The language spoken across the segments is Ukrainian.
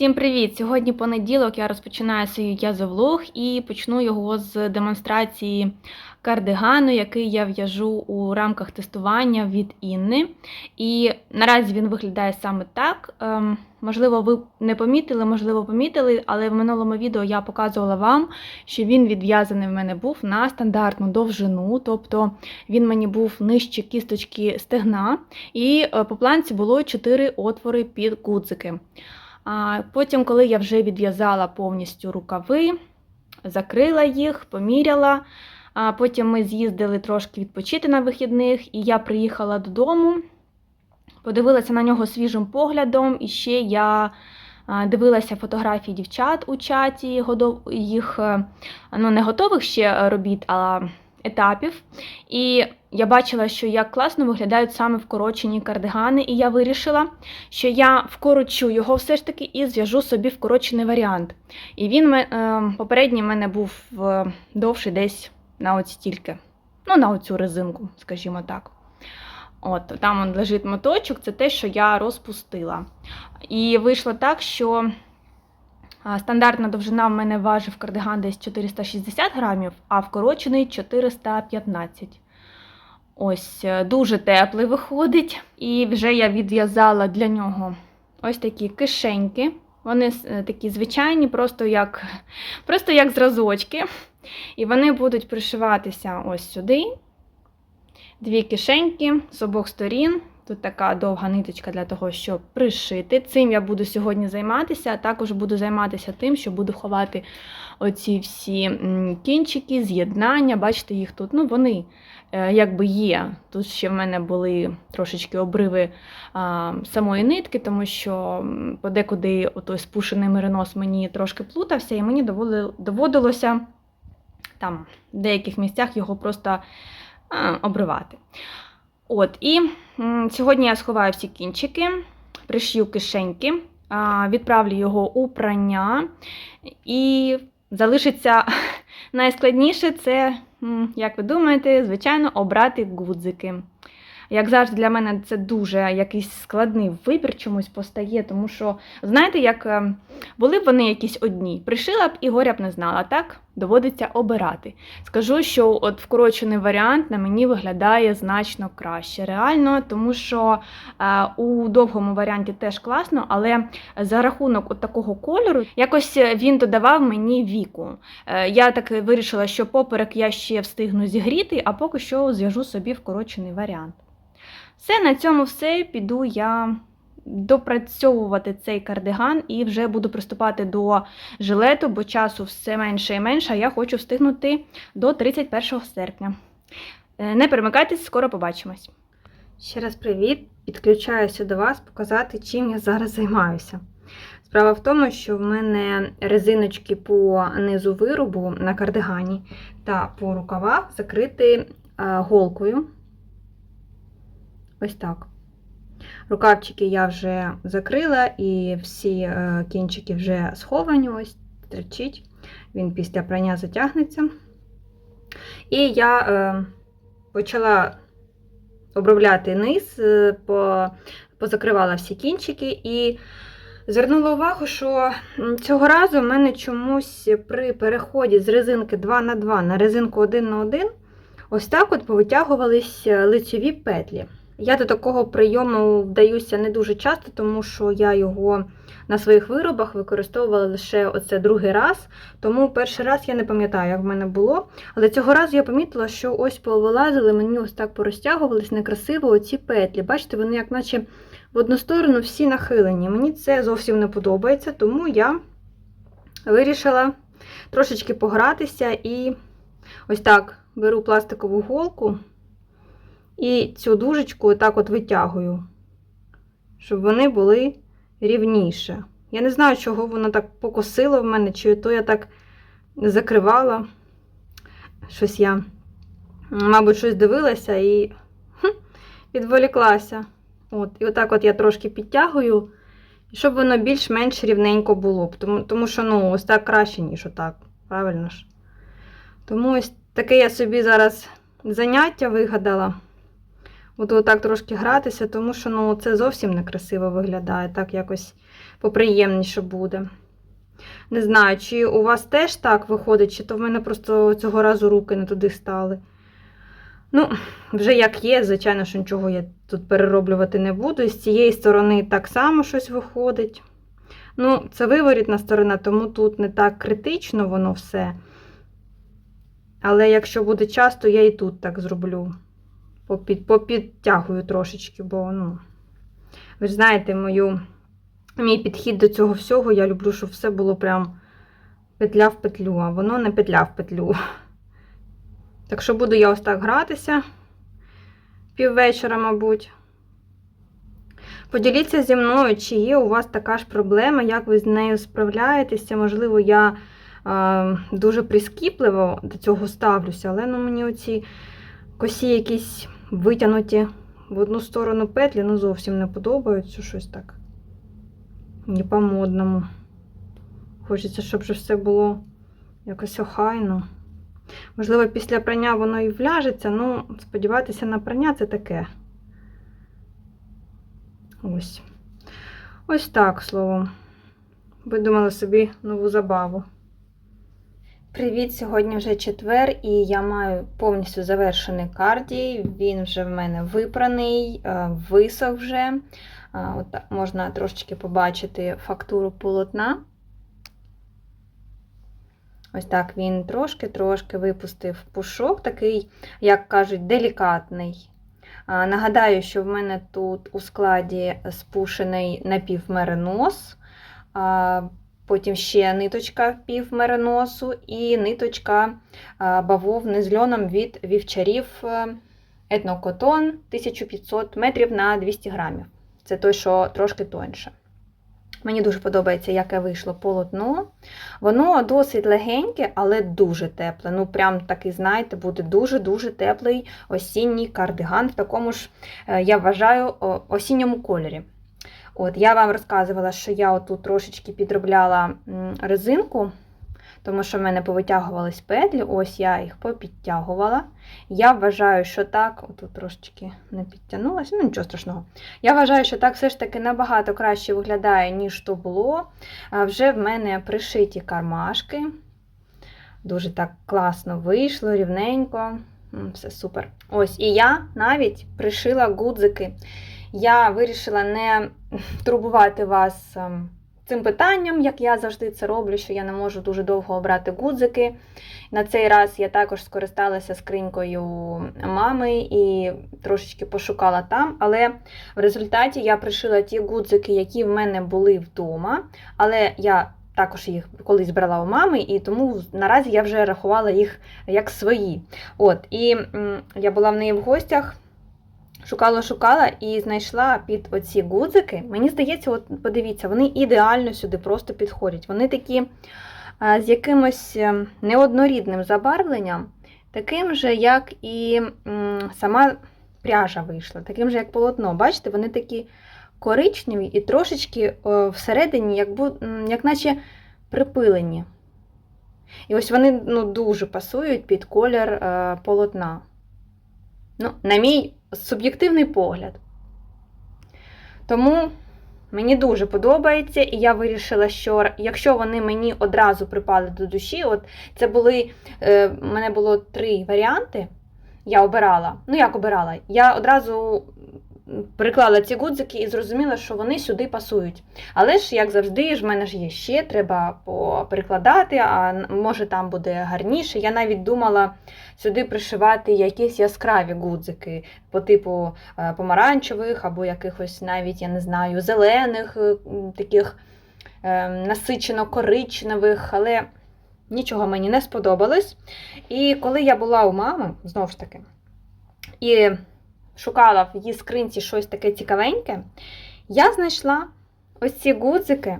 Всім привіт! Сьогодні понеділок я розпочинаю свій язовлог і почну його з демонстрації кардигану, який я в'яжу у рамках тестування від Інни. І наразі він виглядає саме так. Ем, можливо, ви не помітили, можливо, помітили, але в минулому відео я показувала вам, що він відв'язаний в мене був на стандартну довжину, тобто він мені був нижче кісточки стегна, і е, по планці було 4 отвори під гудзики. Потім, коли я вже відв'язала повністю рукави, закрила їх, поміряла. Потім ми з'їздили трошки відпочити на вихідних, і я приїхала додому, подивилася на нього свіжим поглядом, і ще я дивилася фотографії дівчат у чаті, їх е, ну, не готових ще робіт, а етапів. І я бачила, що як класно виглядають саме вкорочені кардигани, і я вирішила, що я вкорочу його все ж таки і зв'яжу собі вкорочений варіант. І він е, попередній в мене був е, довший десь на от стільки. Ну, на оцю резинку, скажімо так. От, там он лежить моточок, це те, що я розпустила. І вийшло так, що стандартна довжина в мене важив кардиган десь 460 грамів, а вкорочений 415. Ось е, дуже теплий виходить. І вже я відв'язала для нього ось такі кишеньки. Вони е, такі звичайні, просто як, просто як зразочки. І вони будуть пришиватися ось сюди. Дві кишеньки з обох сторін. Тут така довга ниточка для того, щоб пришити. Цим я буду сьогодні займатися, а також буду займатися тим, що буду ховати оці всі кінчики, з'єднання. Бачите, їх тут. Ну, вони якби є. Тут ще в мене були трошечки обриви а, самої нитки, тому що подекуди отой спушений меринос мені трошки плутався, і мені доводи- доводилося там в деяких місцях його просто а, обривати. От, і сьогодні я сховаю всі кінчики, пришью кишеньки, а, відправлю його у прання, і залишиться найскладніше це, як ви думаєте, звичайно, обрати гудзики. Як завжди, для мене це дуже якийсь складний вибір чомусь постає, тому що, знаєте, як е, були б вони якісь одні, пришила б і горя б не знала, так доводиться обирати. Скажу, що от вкорочений варіант на мені виглядає значно краще. Реально, тому що е, у довгому варіанті теж класно, але за рахунок от такого кольору якось він додавав мені віку. Е, я так вирішила, що поперек я ще встигну зігріти, а поки що зв'яжу собі вкорочений варіант. Все, на цьому все. Піду я допрацьовувати цей кардиган і вже буду приступати до жилету, бо часу все менше і менше, а я хочу встигнути до 31 серпня. Е, Не перемикайтесь, скоро побачимось. Ще раз привіт! Підключаюся до вас показати, чим я зараз займаюся. Справа в тому, що в мене резиночки по низу виробу на кардигані та по рукавах закриті е, голкою. Ось так. Рукавчики я вже закрила, і всі е, кінчики вже сховані, ось тричить. Він після прання затягнеться. І я е, почала обробляти низ, е, по, позакривала всі кінчики і звернула увагу, що цього разу в мене чомусь при переході з резинки 2 на 2 на резинку 1 на 1 ось так от повитягувались лицеві петлі. Я до такого прийому вдаюся не дуже часто, тому що я його на своїх виробах використовувала лише оце другий раз. Тому перший раз я не пам'ятаю, як в мене було. Але цього разу я помітила, що ось повилазили, мені ось так порозтягувались некрасиво оці петлі. Бачите, вони як наче в одну сторону всі нахилені. Мені це зовсім не подобається, тому я вирішила трошечки погратися і ось так беру пластикову голку. І цю дужечку отак от витягую, щоб вони були рівніше. Я не знаю, чого воно так покосило в мене, чи то я так закривала. Щось я, мабуть, щось дивилася і відволіклася. От, І отак от я трошки підтягую, щоб воно більш-менш рівненько було. Тому, тому що ну, ось так краще, ніж отак. Правильно ж? Тому ось таке я собі зараз заняття вигадала. Буду отак трошки гратися, тому що ну, це зовсім некрасиво виглядає, так якось поприємніше буде. Не знаю, чи у вас теж так виходить, чи то в мене просто цього разу руки не туди стали. Ну, вже як є, звичайно, що нічого я тут перероблювати не буду. І з цієї сторони так само щось виходить. Ну, це виворітна сторона, тому тут не так критично воно все. Але якщо буде час, то я і тут так зроблю. Попід, попідтягую трошечки, бо, ну, ви ж знаєте, мою, мій підхід до цього всього, я люблю, щоб все було прям петля в петлю, а воно не петля в петлю. Так що буду я ось так гратися піввечора, мабуть. Поділіться зі мною, чи є у вас така ж проблема, як ви з нею справляєтеся. Можливо, я е, дуже прискіпливо до цього ставлюся, але ну, мені оці косі якісь витягнуті в одну сторону петлі, ну зовсім не подобаються щось так. Не по-модному. Хочеться, щоб все було якось охайно. Можливо, після прання воно і вляжеться, ну, сподіватися на прання це таке. Ось. Ось так, словом. Видумала собі нову забаву. Привіт! Сьогодні вже четвер, і я маю повністю завершений кардій. Він вже в мене випраний, е, висох вже. Е, От можна трошечки побачити фактуру полотна. Ось так він трошки-трошки випустив пушок, такий, як кажуть, делікатний. Нагадаю, що в мене тут у складі спушений напівмеринос, а, потім ще ниточка півмериносу і ниточка бавовни з льоном від вівчарів е, етнокотон 1500 метрів на 200 грамів. Це той, що трошки тоньше. Мені дуже подобається, яке вийшло полотно. Воно досить легеньке, але дуже тепле. Ну, прям такий, знаєте, буде дуже-дуже теплий осінній кардиган в такому ж, е, я вважаю, осінньому кольорі. От, Я вам розказувала, що я отут трошечки підробляла резинку, тому що в мене повитягувались петлі, ось я їх попідтягувала. Я вважаю, що так, отут трошечки не підтягнулася, ну нічого страшного. Я вважаю, що так все ж таки набагато краще виглядає, ніж то було. Вже в мене пришиті кармашки. Дуже так класно вийшло, рівненько. Все супер. Ось, і я навіть пришила гудзики. Я вирішила не турбувати вас ем, цим питанням, як я завжди це роблю, що я не можу дуже довго обрати гудзики. На цей раз я також скористалася скринькою мами і трошечки пошукала там, але в результаті я пришила ті гудзики, які в мене були вдома, але я також їх колись брала у мами, і тому наразі я вже рахувала їх як свої. От, І я була в неї в гостях. Шукала, шукала і знайшла під оці гудзики. Мені здається, от подивіться, вони ідеально сюди просто підходять. Вони такі а, з якимось е, неоднорідним забарвленням, таким же, як і сама пряжа вийшла, таким же, як полотно. Бачите, вони такі коричневі і трошечки всередині, як, як наче припилені. І ось вони ну, дуже пасують під колір е, полотна. Ну, на мій суб'єктивний погляд. Тому мені дуже подобається, і я вирішила, що якщо вони мені одразу припали до душі, от це були, е, в мене було три варіанти. Я обирала. Ну, як обирала? Я одразу приклала ці гудзики і зрозуміла, що вони сюди пасують. Але ж, як завжди, ж в мене ж є ще, треба перекладати, а може там буде гарніше. Я навіть думала сюди пришивати якісь яскраві гудзики по типу е, помаранчевих або якихось навіть, я не знаю, зелених, е, таких е, насичено коричневих, але нічого мені не сподобалось. І коли я була у мами, знову ж таки, і шукала в її скринці щось таке цікавеньке, я знайшла ось ці гудзики.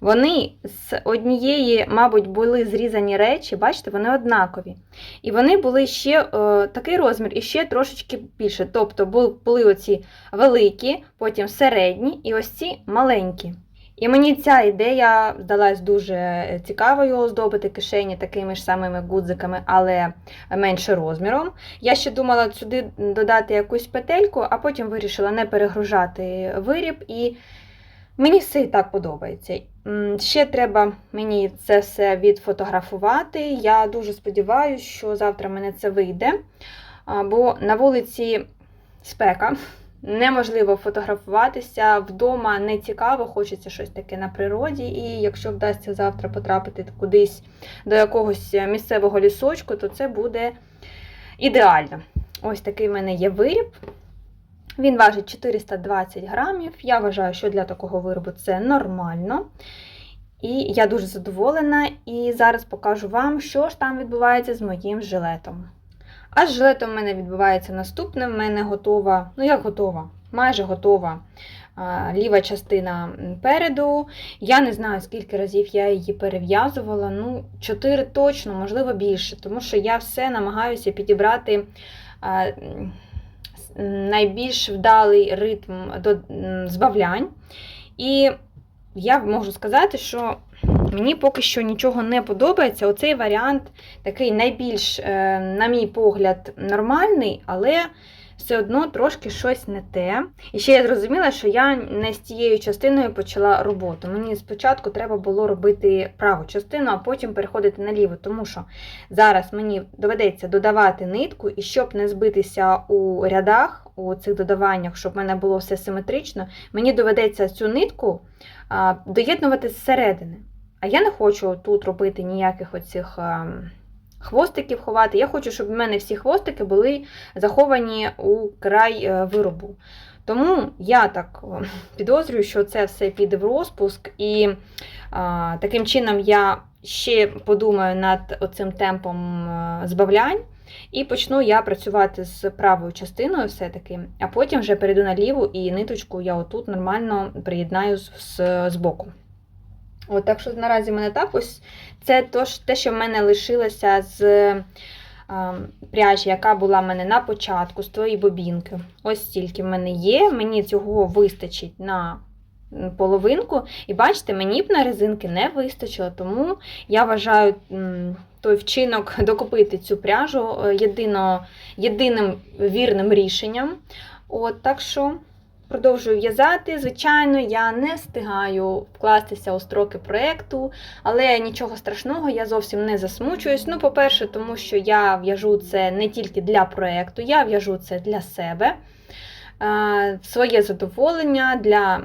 Вони з однієї, мабуть, були зрізані речі, бачите, вони однакові. І вони були ще е, такий розмір, і ще трошечки більше. Тобто були оці великі, потім середні і ось ці маленькі. І мені ця ідея здалась дуже цікавою оздобити кишені такими ж самими гудзиками, але менше розміром. Я ще думала сюди додати якусь петельку, а потім вирішила не перегружати виріб, і мені все і так подобається. Ще треба мені це все відфотографувати. Я дуже сподіваюся, що завтра мене це вийде, бо на вулиці спека. Неможливо фотографуватися вдома не цікаво, хочеться щось таке на природі. І якщо вдасться завтра потрапити кудись до якогось місцевого лісочку, то це буде ідеально. Ось такий в мене є виріб. Він важить 420 грамів. Я вважаю, що для такого виробу це нормально. І я дуже задоволена. І зараз покажу вам, що ж там відбувається з моїм жилетом. А з жилетом в мене відбувається наступне. В мене готова, ну як готова, майже готова а, ліва частина переду. Я не знаю, скільки разів я її перев'язувала. Ну, 4 точно, можливо, більше, тому що я все намагаюся підібрати. а, Найбільш вдалий ритм до збавлянь. І я можу сказати, що мені поки що нічого не подобається. Оцей варіант такий найбільш, е, на мій погляд, нормальний, але все одно трошки щось не те. І ще я зрозуміла, що я не з тією частиною почала роботу. Мені спочатку треба було робити праву частину, а потім переходити на ліву, тому що зараз мені доведеться додавати нитку, і щоб не збитися у рядах, у цих додаваннях, щоб в мене було все симетрично, мені доведеться цю нитку доєднувати зсередини. А я не хочу тут робити ніяких оцих а, хвостиків ховати. Я хочу, щоб в мене всі хвостики були заховані у край е, виробу. Тому я так е, підозрюю, що це все піде в розпуск, і а, таким чином я ще подумаю над оцим темпом е, збавлянь. І почну я працювати з правою частиною все-таки, а потім вже перейду на ліву і ниточку я отут нормально приєднаю з, з, з боку. От, так що наразі в мене так ось це то, те, що в мене лишилося з е, пряжі, яка була в мене на початку, з тої бобінки. Ось стільки в мене є. Мені цього вистачить на половинку. І бачите, мені б на резинки не вистачило, тому я вважаю той вчинок докупити цю пряжу е, єдино, єдиним вірним рішенням. От, так що продовжую в'язати. Звичайно, я не встигаю вкластися у строки проєкту, але нічого страшного, я зовсім не засмучуюсь. Ну, по-перше, тому що я в'яжу це не тільки для проєкту, я в'яжу це для себе, своє задоволення, для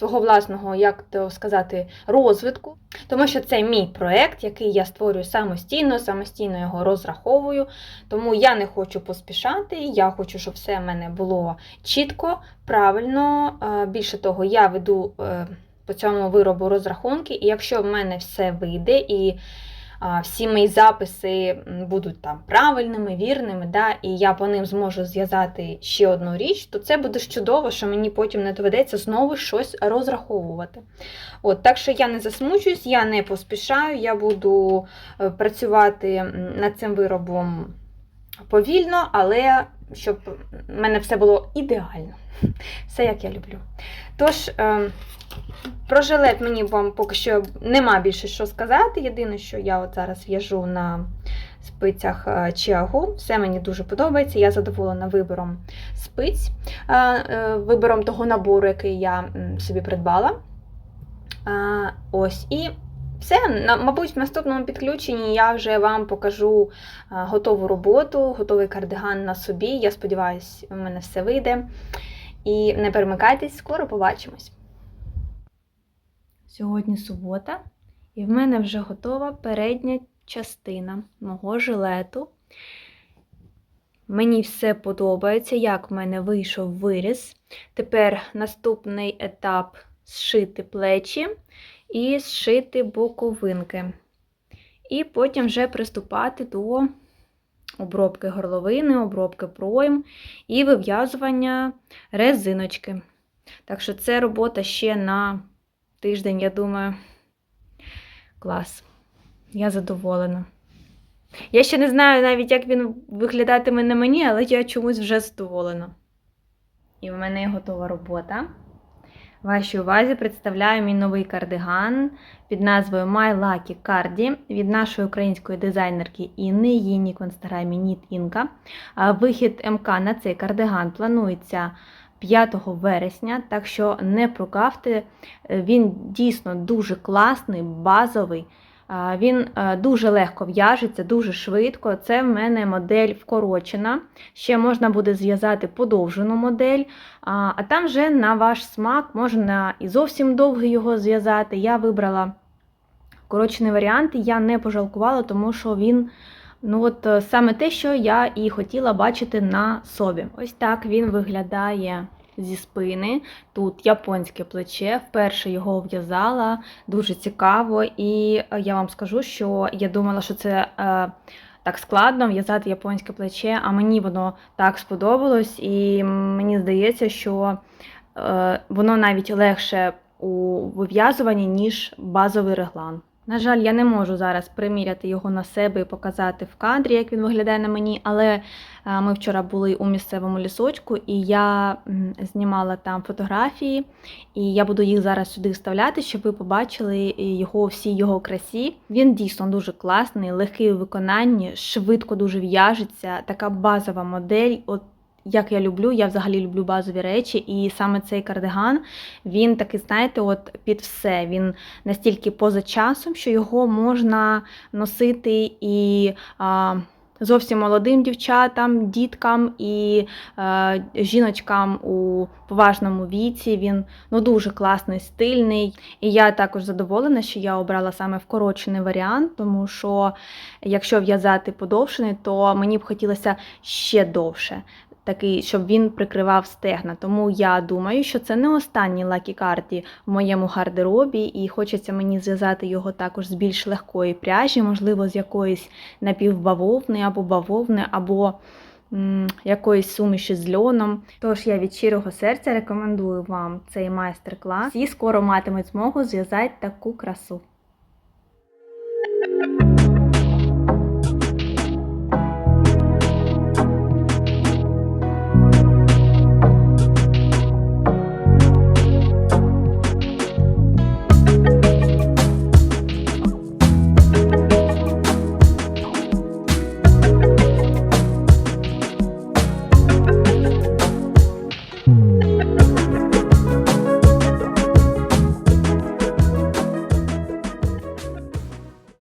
свого власного, як то сказати, розвитку. Тому що це мій проєкт, який я створюю самостійно, самостійно його розраховую. Тому я не хочу поспішати, я хочу, щоб все в мене було чітко, правильно. Більше того, я веду е, по цьому виробу розрахунки, і якщо в мене все вийде і всі мої записи будуть там правильними, вірними, да, і я по ним зможу зв'язати ще одну річ, то це буде чудово, що мені потім не доведеться знову щось розраховувати. От, так що я не засмучуюсь, я не поспішаю, я буду е, працювати над цим виробом повільно, але щоб в мене все було ідеально. Все як я люблю. Тож, е, про жилет мені вам поки що нема більше що сказати. Єдине, що я от зараз в'яжу на спицях е, Чіагу. Все мені дуже подобається. Я задоволена вибором спиць, е, е, вибором того набору, який я собі придбала. Е, Ось і все, мабуть, в наступному підключенні я вже вам покажу а, готову роботу, готовий кардиган на собі. Я сподіваюся, у мене все вийде. І не перемикайтесь, скоро побачимось. Сьогодні субота, і в мене вже готова передня частина мого жилету. Мені все подобається, як в мене вийшов виріз. Тепер наступний етап зшити плечі і зшити боковинки. І потім вже приступати до обробки горловини, обробки пройм і вив'язування резиночки. Так що це робота ще на тиждень, я думаю. Клас. Я задоволена. Я ще не знаю навіть, як він виглядатиме на мені, але я чомусь вже задоволена. І в мене готова робота. Вашій увазі представляю мій новий кардиган під назвою My Lucky Cardi від нашої української дизайнерки Інни, її нік в інстаграмі Knit Inka. Вихід МК на цей кардиган планується 5 вересня, так що не прокавте. Він дійсно дуже класний, базовий. Він е, дуже легко в'яжеться, дуже швидко. Це в мене модель вкорочена. Ще можна буде зв'язати подовжену модель, а там вже на ваш смак можна і зовсім довгий його зв'язати. Я вибрала вкорочений варіант, я не пожалкувала, тому що він. Ну от е, саме те, що я і хотіла бачити на собі. Ось так він виглядає зі спини. Тут японське плече. Вперше його в'язала, дуже цікаво. І е, я вам скажу, що я думала, що це. Е, так складно в'язати японське плече, а мені воно так сподобалось, і мені здається, що е, воно навіть легше у вив'язуванні, ніж базовий реглан. На жаль, я не можу зараз приміряти його на себе і показати в кадрі, як він виглядає на мені, але е, ми вчора були у місцевому лісочку, і я знімала там фотографії, і я буду їх зараз сюди вставляти, щоб ви побачили його всі його красі. Він дійсно дуже класний, легкий у виконанні, швидко дуже в'яжеться, така базова модель. От як я люблю, я взагалі люблю базові речі, і саме цей кардиган, він такий, знаєте, от під все. Він настільки поза часом, що його можна носити і. А, Зовсім молодим дівчатам, діткам і е, жіночкам у поважному віці. Він ну дуже класний, стильний. І я також задоволена, що я обрала саме вкорочений варіант, тому що якщо в'язати подовшений, то мені б хотілося ще довше такий, щоб він прикривав стегна. Тому я думаю, що це не останній лакі карті в моєму гардеробі, і хочеться мені зв'язати його також з більш легкої пряжі, можливо, з якоїсь напівбавовни або бавовни, або м, якоїсь суміші з льоном. Тож я від щирого серця рекомендую вам цей майстер-клас. Всі скоро матимуть змогу зв'язати таку красу.